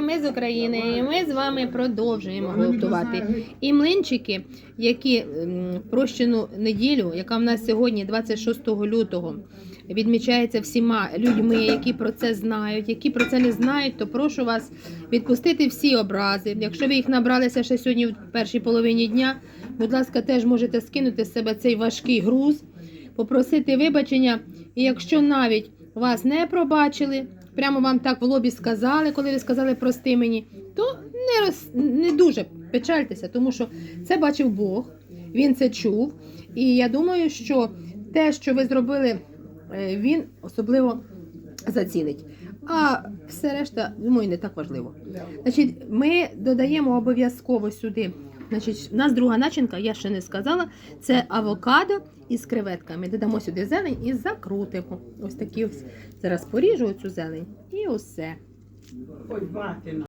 Ми з України, і ми з вами продовжуємо готувати. І млинчики, які прощену неділю, яка в нас сьогодні, 26 лютого, відмічається всіма людьми, які про це знають, які про це не знають, то прошу вас відпустити всі образи. Якщо ви їх набралися ще сьогодні в першій половині дня, будь ласка, теж можете скинути з себе цей важкий груз, попросити вибачення. І якщо навіть вас не пробачили, прямо вам так в лобі сказали, коли ви сказали прости мені, то не, роз, не дуже печальтеся, тому що це бачив Бог, він це чув. І я думаю, що те, що ви зробили, е, він особливо зацінить. А все решта, думаю, не так важливо. Значить, ми додаємо обов'язково сюди. Значить, у нас друга начинка, я ще не сказала, це авокадо із креветками. Додамо сюди зелень і закрутимо. Ось такі ось. Зараз поріжу цю зелень і усе.